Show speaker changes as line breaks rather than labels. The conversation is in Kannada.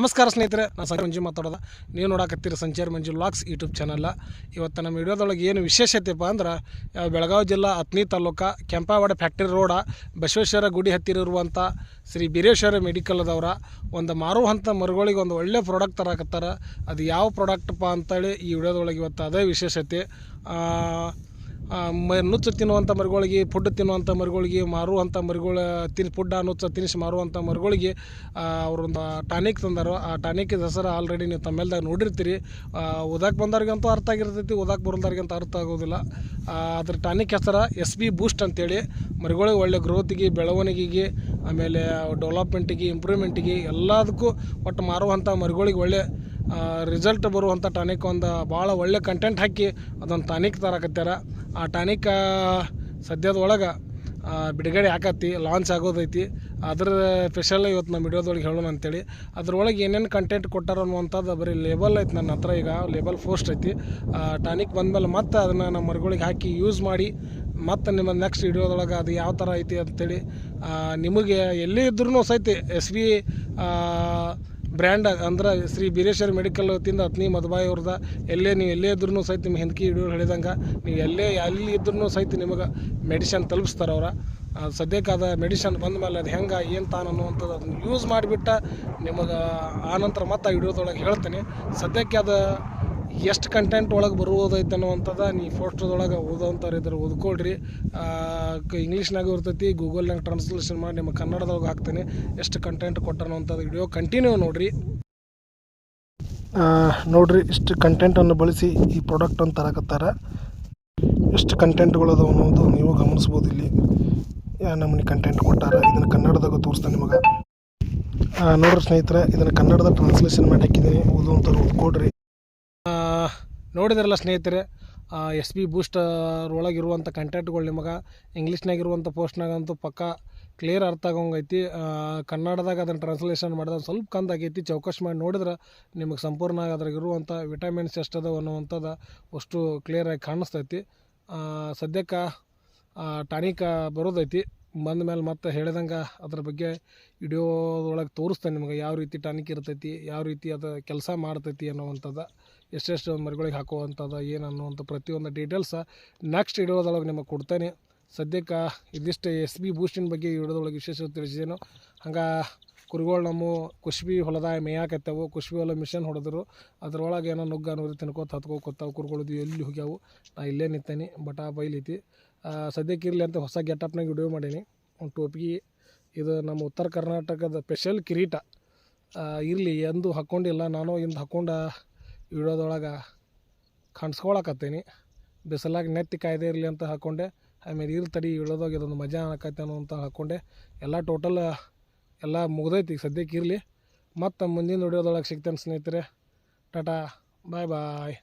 ನಮಸ್ಕಾರ ಸ್ನೇಹಿತರೆ, ನಾನು ಸಂಜೆ ಮಂಜು ಮಾತಾಡೋದು. ನೀವು ನೋಡಕತ್ತೀರಿ ಸಂಚಾರ ಮಂಜು ಲಾಕ್ಸ್ ಯೂಟ್ಯೂಬ್ ಚಾನಲ್ಲ ಇವತ್ತು ನಮ್ಮ ವಿಡಿಯೋದೊಳಗೆ ಏನು ವಿಶೇಷತೆಪ್ಪ ಅಂದ್ರೆ ಬೆಳಗಾವಿ ಜಿಲ್ಲಾ ಅತ್ನಿ ತಾಲೂಕು ಕೆಂಪಾವಾಡ ಫ್ಯಾಕ್ಟ್ರಿ ರೋಡ, ಬಸವೇಶ್ವರ ಗುಡಿ ಹತ್ತಿರ ಇರುವಂಥ ಶ್ರೀ ಬೀರೇಶ್ವರ ಮೆಡಿಕಲ್ದವರ ಒಂದು ಮಾರುವಂಥ ಮರುಗಳಿಗೆ ಒಂದು ಒಳ್ಳೆ ಪ್ರಾಡಕ್ಟ್ ತರಾಕತ್ತಾರ. ಅದು ಯಾವ ಪ್ರಾಡಕ್ಟಪ್ಪ ಅಂತೇಳಿ ಈ ವಿಡಿಯೋದೊಳಗೆ ಇವತ್ತು ಅದೇ ವಿಶೇಷತೆ. ಮ, ನುಚ್ಚು ತಿನ್ನುವಂಥ ಮರಿಗಳಿಗೆ ಫುಡ್ ತಿನ್ನುವಂಥ ಮರಿಗಳಿಗೆ ಮಾರುವಂಥ ಮರಿಗಳ, ತಿನ್ ಫುಡ್ ನುಚ್ಚ ತಿನ್ನಿಸಿ ಮಾರುವಂಥ ಮರಿಗಳಿಗೆ ಅವ್ರೊಂದು ಟಾನಿಕ್ ತಂದರು. ಆ ಟಾನಿಕ್ ಹೆಸರು ಆಲ್ರೆಡಿ ನೀವು ತಮ್ಮೆಲ್ದಾಗ ನೋಡಿರ್ತೀರಿ. ಓದಕ್ಕೆ ಬಂದವ್ರಿಗಂತೂ ಅರ್ಥ ಆಗಿರ್ತೈತಿ ಓದಕ್ಕೆ ಬರೋದವ್ರಿಗಂತೂ ಅರ್ಥ ಆಗೋದಿಲ್ಲ. ಅದ್ರ ಟಾನಿಕ್ ಹೆಸರು ಎಸ್ ಬಿ ಬೂಸ್ಟ್ ಅಂತೇಳಿ. ಮರಿಗಳಿಗೆ ಒಳ್ಳೆ ಗ್ರೋತಿಗೆ ಬೆಳವಣಿಗೆಗೆ, ಆಮೇಲೆ ಡೆವಲಪ್ಮೆಂಟಿಗೆ ಇಂಪ್ರೂವ್ಮೆಂಟಿಗೆ ಎಲ್ಲದಕ್ಕೂ ಒಟ್ಟು ಮಾರುವಂಥ ಮರಿಗಳಿಗೆ ಒಳ್ಳೆ ರಿಸಲ್ಟ್ ಬರುವಂಥ ಟಾನಿಕ್ ಒಂದು ಭಾಳ ಒಳ್ಳೆ ಕಂಟೆಂಟ್ ಹಾಕಿ ಅದೊಂದು ಟಾನಿಕ್ ತರಕತ್ಯಾರ. ಆ ಟಾನಿಕ್ ಸದ್ಯದ ಒಳಗೆ ಬಿಡುಗಡೆ ಆಕತಿ ಲಾಂಚ್ ಆಗೋದೈತಿ. ಅದ್ರ ಸ್ಪೆಷಲ್ ಇವತ್ತು ನಮ್ಮ ವಿಡಿಯೋದೊಳಗೆ ಹೇಳೋಣ ಅಂತೇಳಿ. ಅದ್ರೊಳಗೆ ಏನೇನು ಕಂಟೆಂಟ್ ಕೊಟ್ಟಾರ ಅನ್ನುವಂಥದ್ದು ಬರೀ ಲೇಬಲ್ ಐತಿ ನನ್ನ ಹತ್ರ ಈಗ. ಲೇಬಲ್ ಫೋಸ್ಟ್ ಐತಿ. ಟಾನಿಕ್ ಬಂದಮೇಲೆ ಮತ್ತೆ ಅದನ್ನು ನಮ್ಮ ಮರುಗಳಿಗೆ ಹಾಕಿ ಯೂಸ್ ಮಾಡಿ ಮತ್ತು ನಿಮ್ಮ ನೆಕ್ಸ್ಟ್ ವಿಡಿಯೋದೊಳಗೆ ಅದು ಯಾವ ಥರ ಐತಿ ಅಂತೇಳಿ ನಿಮಗೆ ಎಲ್ಲಿ ಇದ್ರೂ ಸಹಿತ ಎಸ್ ಬಿ ಬ್ರ್ಯಾಂಡ್ ಅಂದ್ರೆ ಶ್ರೀ ಬೀರೇಶ್ವರ ಮೆಡಿಕಲ್ ವತಿಯಿಂದ ಅತ್ನಿ ಮದಬಾಯಿ ಅವ್ರದ. ಎಲ್ಲೇ ನೀವು ಎಲ್ಲೇ ಇದ್ರೂ ಸಹಿತ ನಿಮ್ಮ ಹಿಂದಕ್ಕೆ ಹಿಡಿಯೋರು ಹೇಳಿದಂಗೆ, ನೀವು ಎಲ್ಲೇ ಎಲ್ಲಿ ಇದ್ರೂ ಸಹಿತ ನಿಮಗೆ ಮೆಡಿಷನ್ ತಲುಪಿಸ್ತಾರೆ ಅವ್ರ. ಸದ್ಯಕ್ಕೆ ಅದು ಮೆಡಿಷನ್ ಬಂದ ಮೇಲೆ ಅದು ಹೆಂಗೆ, ಏನು ತಾನು ಅನ್ನುವಂಥದ್ದು ಅದನ್ನು ಯೂಸ್ ಮಾಡಿಬಿಟ್ಟು ನಿಮಗೆ ಆನಂತರ ಮತ್ತೆ ಆ ವಿಡಿಯೋದೊಳಗೆ ಹೇಳ್ತೀನಿ. ಸದ್ಯಕ್ಕೆ ಅದು ಎಷ್ಟು ಕಂಟೆಂಟ್ ಒಳಗೆ ಬರುವುದೈತೆ ಅನ್ನುವಂಥದ್ದು ನೀ ಫೋಸ್ಟ್ರದೊಳಗೆ ಓದೋವಂಥವ್ರು ಇದ್ರೆ ಓದ್ಕೊಳ್ರಿ. ಇಂಗ್ಲೀಷ್ನಾಗೂ ಇರ್ತೈತಿ ಗೂಗಲ್ನಾಗ ಟ್ರಾನ್ಸ್ಲೇಷನ್ ಮಾಡಿ ನಿಮ್ಮ ಕನ್ನಡದೊಳಗೆ ಹಾಕ್ತೀನಿ. ಎಷ್ಟು ಕಂಟೆಂಟ್ ಕೊಟ್ಟಅನ್ನೋಂಥದ್ದು ವಿಡಿಯೋ ಕಂಟಿನ್ಯೂ ನೋಡಿರಿ. ನೋಡ್ರಿ, ಇಷ್ಟು ಕಂಟೆಂಟನ್ನು ಬಳಸಿ ಈ ಪ್ರಾಡಕ್ಟನ್ನು ತರಕತ್ತಾರ. ಎಷ್ಟು ಕಂಟೆಂಟ್ಗಳು ಅದಾವ ಅನ್ನೋದು ನೀವು ಗಮನಿಸ್ಬೋದು ಇಲ್ಲಿ. ಯಾ ನಮೂನಿ ಕಂಟೆಂಟ್ ಕೊಟ್ಟಾರ. ಇದನ್ನು ಕನ್ನಡದಾಗ ತೋರಿಸ್ತಾನೆ ನಿಮಗೆ. ನೋಡ್ರಿ ಸ್ನೇಹಿತರೆ, ಇದನ್ನು ಕನ್ನಡದ ಟ್ರಾನ್ಸ್ಲೇಷನ್ ಮಾಡಿ ಹಾಕಿದ್ದೀನಿ ಓದುವಂಥವ್ರು ಓದ್ಕೊಡ್ರಿ ನೋಡಿದ್ರಲ್ಲ ಸ್ನೇಹಿತರೆ ಎಸ್ ಬಿ ಬೂಸ್ಟರ್ ಒಳಗಿರುವಂಥ ಕಂಟೆಂಟ್ಗಳು ನಿಮಗೆ ಇಂಗ್ಲೀಷ್ನಾಗಿರುವಂಥ ಪೋಸ್ಟ್ನಾಗಂತೂ ಪಕ್ಕ ಕ್ಲಿಯರ್ ಅರ್ಥ ಆಗಂಗೈತಿ ಕನ್ನಡದಾಗ ಅದನ್ನು ಟ್ರಾನ್ಸ್ಲೇಷನ್ ಮಾಡಿದ ಸ್ವಲ್ಪ ಕಂದ ಆಗೈತಿ. ಚೌಕಶ್ ಮಾಡಿ ನೋಡಿದ್ರೆ ನಿಮಗೆ ಸಂಪೂರ್ಣ ಅದ್ರಾಗಿರುವಂಥ ವಿಟಮಿನ್ಸ್ ಎಷ್ಟದ ಅನ್ನುವಂಥದ್ದು ಅಷ್ಟು ಕ್ಲಿಯರಾಗಿ ಕಾಣಿಸ್ತೈತಿ. ಸದ್ಯಕ್ಕೆ ಟಾನಿಕ್ ಬರೋದೈತಿ. ಬಂದ ಮೇಲೆ ಮತ್ತೆ ಹೇಳಿದಂಗೆ ಅದ್ರ ಬಗ್ಗೆ ವಿಡಿಯೋದೊಳಗೆ ತೋರಿಸ್ತೇನೆ ನಿಮಗೆ ಯಾವ ರೀತಿ ಟಾನಿಕ್ ಇರ್ತೈತಿ ಯಾವ ರೀತಿ ಅದು ಕೆಲಸ ಮಾಡ್ತೈತಿ ಅನ್ನೋವಂಥದ್ದು ಎಷ್ಟೆಷ್ಟು ಮರಿಗಳಿಗೆ ಹಾಕುವಂಥದ್ದು ಏನು ಅನ್ನುವಂಥ ಪ್ರತಿಯೊಂದು ಡೀಟೇಲ್ಸ ನೆಕ್ಸ್ಟ್ ವಿಡಿಯೋದೊಳಗೆ ನಿಮಗೆ ಕೊಡ್ತೇನೆ. ಸದ್ಯಕ್ಕೆ ಇದಿಷ್ಟು ಎಸ್ ಬಿ ಬೂಸ್ಟಿನ ಬಗ್ಗೆ ವಿಡಿಯೋದೊಳಗೆ ವಿಶೇಷ ತಿಳಿಸಿದೇನು ಹಂಗೆ ಕುರಿಗಳು ನಮ್ಮ ಕುಶ್ಬಿ ಹೊಲದಾಗ ಮೇಯಾಕತ್ತವು ಕುಶ್ಬಿ ಹೊಲ ಮಿಷನ್ ಹೊಡೆದ್ರು. ಅದರೊಳಗೆ ಏನೋ ನುಗ್ಗ ಅನ್ನೋದು ತಿನ್ಕೋತ ಹತ್ಕೋಕೊತ್ತಾವೆ ಕುರುಗಳದ್ದು ಎಲ್ಲಿ ಹೋಗ್ಯಾವು? ನಾ ಇಲ್ಲೇ ನಿಂತೇನೆ. ಬಟಾ ಬೈಲೈತಿ. ಆ, ಸದ್ಯಕ್ಕೆ ಇರಲಿ ಅಂತ ಹೊಸ ಗೆಟಪ್ನಾಗ ವಿಡಿಯೋ ಮಾಡೀನಿ. ಒಂದು ಟೋಪಿಗೆ ಇದು ನಮ್ಮ ಉತ್ತರ ಕರ್ನಾಟಕದ ಸ್ಪೆಷಲ್ ಕಿರೀಟ. ಇರಲಿ, ಎಂದು ಹಾಕ್ಕೊಂಡಿಲ್ಲ ನಾನು ಇಂದು ಹಾಕ್ಕೊಂಡ ವಿಡಿಯೋದೊಳಗೆ ಕಾಣಿಸ್ಕೊಳಕತ್ತೀನಿ. ಬಿಸಿಲಾಗ ನೆತ್ತಿ ಕಾಯ್ದೆ ಇರಲಿ ಅಂತ ಹಾಕ್ಕೊಂಡೆ ಆಮೇಲೆ ಇರ್ ತಡಿ ಇಳೋದಾಗ ಇದೊಂದು ಮಜಾ ಅನ್ನೋ ಅಂತ ಹಾಕ್ಕೊಂಡೆ ಎಲ್ಲ ಟೋಟಲ್ ಎಲ್ಲ ಮುಗ್ದೈತಿ ಈಗ ಸದ್ಯಕ್ಕೆ ಇರಲಿ. ಮತ್ತು ಮುಂದಿನ ವಿಡಿಯೋದೊಳಗೆ ಸಿಗ್ತೇನೆ ಸ್ನೇಹಿತರೆ. ಟಾಟಾ, ಬಾಯ್ ಬಾಯ್.